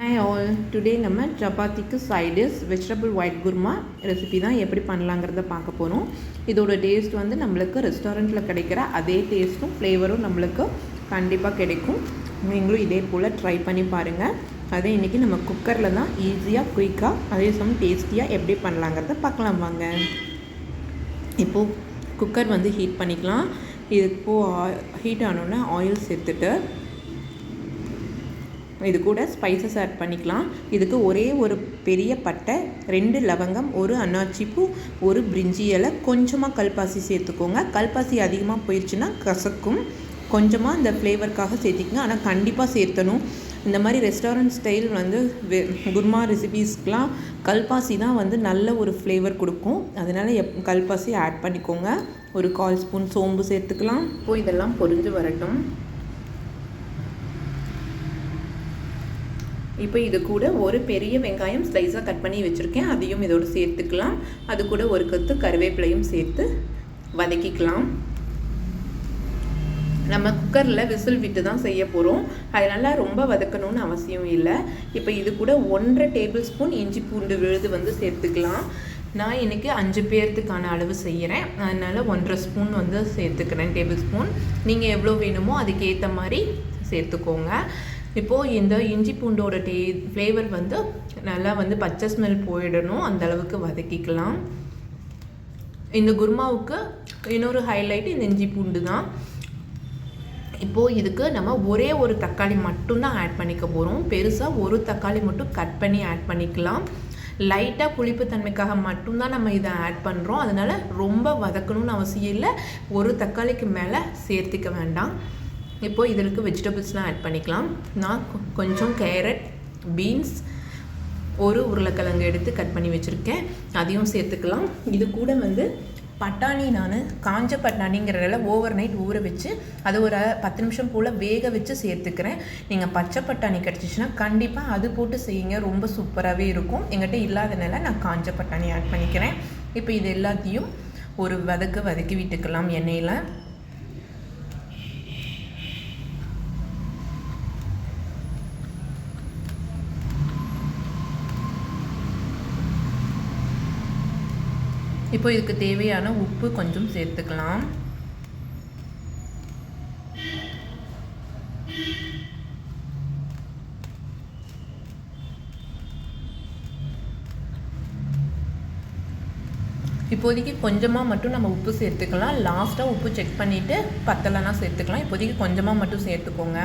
Hi all today நம்ம சப்பாத்திக்கு side dish vegetable white kurma recipe தான் எப்படி பண்ணலாங்கிறத பார்க்க போகிறோம் இதோட டேஸ்ட் வந்து நம்மளுக்கு ரெஸ்டாரண்ட்டில் கிடைக்கிற அதே டேஸ்ட்டும் ஃப்ளேவரும் நம்மளுக்கு கண்டிப்பாக கிடைக்கும். நீங்களும் இதே போல் ட்ரை பண்ணி பாருங்கள் அதே இன்றைக்கி நம்ம குக்கரில் தான் ஈஸியாக குயிக்காக அதே சமயம் டேஸ்டியாக எப்படி பண்ணலாங்கிறத பார்க்கலாம் வாங்க. இப்போது குக்கர் வந்து ஹீட் பண்ணிக்கலாம். இது இப்போது ஹீட் ஆனோடனே ஆயில் சேர்த்துட்டு இது கூட ஸ்பைசஸ் ஆட் பண்ணிக்கலாம். இதுக்கு ஒரே ஒரு பெரிய பட்டை ரெண்டு லவங்கம் ஒரு அன்னாச்சி பூ ஒரு பிரிஞ்சி இலை கொஞ்சமாக கல்பாசி சேர்த்துக்கோங்க. கல்பாசி அதிகமாக போயிடுச்சுன்னா கசக்கும். கொஞ்சமாக இந்த ஃப்ளேவருக்காக சேர்த்திக்கங்க. ஆனால் கண்டிப்பாக சேர்த்தணும். இந்த மாதிரி ரெஸ்டாரண்ட் ஸ்டைல் வந்து குர்மா ரெசிபீஸ்க்கெலாம் கல்பாசி தான் வந்து நல்ல ஒரு ஃப்ளேவர் கொடுக்கும். அதனால் எப் கல்பாசி ஆட் பண்ணிக்கோங்க. ஒரு கால் ஸ்பூன் சோம்பு சேர்த்துக்கலாம். இப்போ இதெல்லாம் பொரிஞ்சு வரட்டும். இப்போ இது கூட ஒரு பெரிய வெங்காயம் ஸ்லைஸாக கட் பண்ணி வச்சுருக்கேன். அதையும் இதோடு சேர்த்துக்கலாம். அது கூட ஒரு கத்து கருவேப்பிலையும் சேர்த்து வதக்கிக்கலாம். நம்ம குக்கரில் விசில் விட்டு தான் செய்ய போகிறோம் அதனால் ரொம்ப வதக்கணும்னு அவசியம் இல்லை. இப்போ இது கூட ஒன்றரை டேபிள் ஸ்பூன் இஞ்சி பூண்டு விழுது வந்து சேர்த்துக்கலாம். நான் இன்றைக்கி அஞ்சு பேர்த்துக்கான அளவு செய்கிறேன் அதனால் ஒன்றரை ஸ்பூன் வந்து சேர்த்துக்கிறேன் டேபிள் ஸ்பூன். நீங்கள் எவ்வளோ வேணுமோ அதுக்கேற்ற மாதிரி சேர்த்துக்கோங்க. இப்போது இந்த இஞ்சி பூண்டோட டே ஃப்ளேவர் வந்து நல்லா வந்து பச்சை ஸ்மெல் போயிடணும். அந்த அளவுக்கு வதக்கிக்கலாம். இந்த குருமாவுக்கு இன்னொரு ஹைலைட் இந்த இஞ்சி பூண்டு தான். இப்போது இதுக்கு நம்ம ஒரே ஒரு தக்காளி மட்டும்தான் ஆட் பண்ணிக்க போகிறோம் பெருசாக ஒரு தக்காளி மட்டும் கட் பண்ணி ஆட் பண்ணிக்கலாம். லைட்டாக புளிப்பு தன்மைக்காக மட்டும்தான் நம்ம இதை ஆட் பண்ணுறோம் அதனால் ரொம்ப வதக்கணும்னு அவசியம் இல்லை. ஒரு தக்காளிக்கு மேலே சேர்த்துக்க வேண்டாம். இப்போது இதற்கு வெஜிடபிள்ஸ்லாம் ஆட் பண்ணிக்கலாம். நான் கொஞ்சம் கேரட் பீன்ஸ் ஒரு உருளைக்கிழங்கு எடுத்து கட் பண்ணி வச்சுருக்கேன். அதையும் சேர்த்துக்கலாம். இது கூட வந்து பட்டாணி நான் காஞ்ச பட்டாணிங்கிறதில் ஓவர் நைட் ஊற வச்சு அதை ஒரு பத்து நிமிஷம் போல் வேக வச்சு சேர்த்துக்கிறேன். நீங்கள் பச்சை பட்டாணி கிடச்சிச்சின்னா கண்டிப்பாக அது போட்டு செய்யுங்க. ரொம்ப சூப்பராகவே இருக்கும். எங்கிட்ட இல்லாதனால நான் காஞ்ச பட்டாணி ஆட் பண்ணிக்கிறேன். இப்போ இது எல்லாத்தையும் ஒரு வதக்க வதக்கி விட்டுக்கலாம் எண்ணெயில். இப்போ இதுக்கு தேவையான உப்பு கொஞ்சம் சேர்த்துக்கலாம். இப்போதைக்கு கொஞ்சமாக மட்டும் நம்ம உப்பு சேர்த்துக்கலாம். லாஸ்ட்டாக உப்பு செக் பண்ணிவிட்டு பத்தலைனா சேர்த்துக்கலாம். இப்போதைக்கு கொஞ்சமாக மட்டும் சேர்த்துக்கோங்க.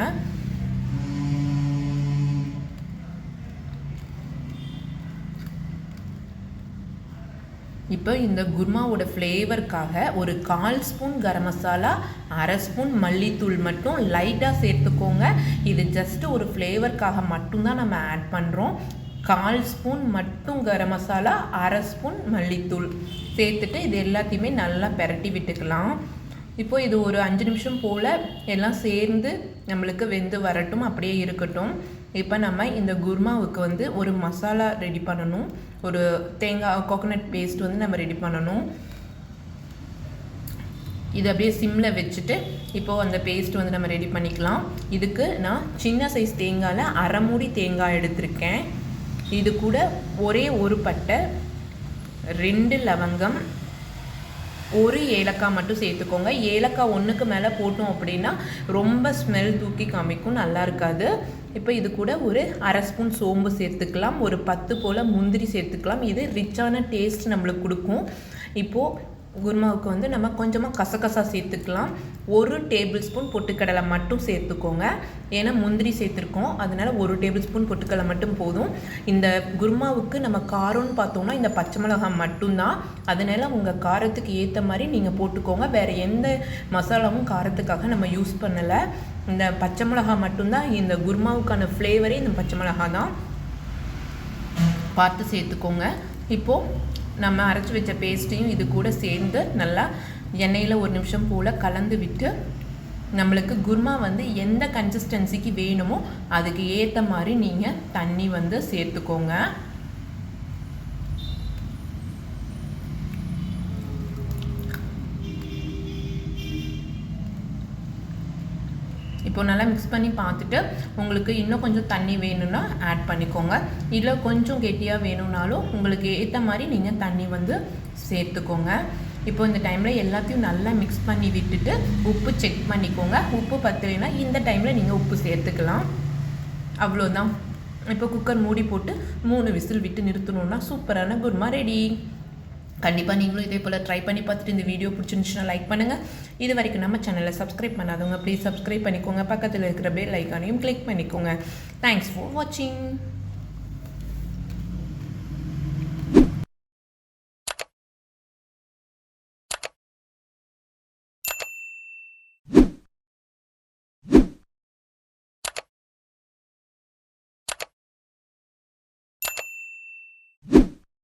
இப்போ இந்த குர்மாவோட ஃப்ளேவருக்காக ஒரு கால் ஸ்பூன் கரம் மசாலா அரை ஸ்பூன் மல்லித்தூள் மட்டும் லைட்டாக சேர்த்துக்கோங்க. இது ஜஸ்ட் ஒரு ஃப்ளேவருக்காக மட்டும்தான் நம்ம ஆட் பண்ணுறோம் கால் ஸ்பூன் மட்டும் கரம் மசாலா அரை ஸ்பூன் மல்லித்தூள். சேர்த்துட்டு இது எல்லாத்தையுமே நல்லா பெரட்டி விட்டுக்கலாம். இப்போ இது ஒரு அஞ்சு நிமிஷம் போல் எல்லாம் சேர்ந்து நம்மளுக்கு வெந்து வரட்டும் அப்படியே இருக்கட்டும். இப்போ நம்ம இந்த குர்மாவுக்கு வந்து ஒரு மசாலா ரெடி பண்ணணும். ஒரு தேங்காய் கோகோனட் பேஸ்ட் வந்து நம்ம ரெடி பண்ணணும். இது அப்படியே சிம்மில் வச்சுட்டு இப்போது அந்த பேஸ்ட் வந்து நம்ம ரெடி பண்ணிக்கலாம். இதுக்கு நான் சின்ன சைஸ் தேங்காயில் அரை மூடி தேங்காய் எடுத்திருக்கேன். இது கூட ஒரே ஒரு பட்டை ரெண்டு லவங்கம் ஒரு ஏலக்காய் மட்டும் சேர்த்துக்கோங்க. ஏலக்காய் ஒன்றுக்கு மேலே போட்டோம் அப்படின்னா ரொம்ப ஸ்மெல் தூக்கி காமிக்கும். நல்லா இருக்காது. இப்போ இது கூட ஒரு அரை ஸ்பூன் சோம்பு சேர்த்துக்கலாம். ஒரு பத்து போல் முந்திரி சேர்த்துக்கலாம். இது ரிச்சான டேஸ்ட் நம்மளுக்கு கொடுக்கும். இப்போது குருமாவுக்கு வந்து நம்ம கொஞ்சமாக கசகசா சேர்த்துக்கலாம். ஒரு டேபிள் ஸ்பூன் பொட்டுக்கடலை மட்டும் சேர்த்துக்கோங்க. ஏன்னா முந்திரி சேர்த்துருக்கோம். அதனால் ஒரு டேபிள் ஸ்பூன் பொட்டுக்கடலை மட்டும் போதும். இந்த குருமாவுக்கு நம்ம காரம்னு பார்த்தோம்னா இந்த பச்சை மிளகாய் மட்டும்தான். அதனால் உங்கள் காரத்துக்கு ஏற்ற மாதிரி நீங்கள் போட்டுக்கோங்க. வேறு எந்த மசாலாவும் காரத்துக்காக நம்ம யூஸ் பண்ணலை. இந்த பச்சை மிளகாய் மட்டும்தான் இந்த குருமாவுக்கான ஃப்ளேவரே இந்த பச்சை மிளகாய் தான். பார்த்து சேர்த்துக்கோங்க. இப்போது நம்ம அரைச்சி வச்ச பேஸ்ட்டையும் இது கூட சேர்ந்து நல்லா எண்ணெயில் ஒரு நிமிஷம் போல் கலந்து விட்டு நம்மளுக்கு குருமா வந்து எந்த கன்சிஸ்டன்சிக்கு வேணுமோ அதுக்கு ஏற்ற மாதிரி நீங்கள் தண்ணி வந்து சேர்த்துக்கோங்க. இப்போ நல்லா மிக்ஸ் பண்ணி பார்த்துட்டு உங்களுக்கு இன்னும் கொஞ்சம் தண்ணி வேணும்னா ஆட் பண்ணிக்கோங்க. இல்லை கொஞ்சம் கெட்டியாக வேணும்னாலும் உங்களுக்கு ஏற்ற மாதிரி நீங்கள் தண்ணி வந்து சேர்த்துக்கோங்க. இப்போ இந்த டைமில் எல்லாத்தையும் நல்லா மிக்ஸ் பண்ணி விட்டுட்டு உப்பு செக் பண்ணிக்கோங்க. உப்பு பத்தலைன்னா இந்த டைமில் நீங்கள் உப்பு சேர்த்துக்கலாம். அவ்வளோதான் இப்போ குக்கர் மூடி போட்டு மூணு விசில் விட்டு நிறுத்தணுன்னா சூப்பரான குருமா ரெடி கண்டிப்பாக நீங்களும் இதே போல் ட்ரை பண்ணி பார்த்துட்டு இந்த வீடியோ பிடிச்சிருந்துச்சுன்னா லைக் பண்ணுங்கள் இது வரைக்கும் நம்ம சேனலை சப்ஸ்கிரைப் பண்ணாதவங்க ப்ளீஸ் சப்ஸ்கிரைப் பண்ணிக்கோங்க. பக்கத்தில் இருக்கிற பெல் ஐக்கானையும் கிளிக் பண்ணிக்கோங்க. தேங்க்ஸ் ஃபார் வாட்சிங்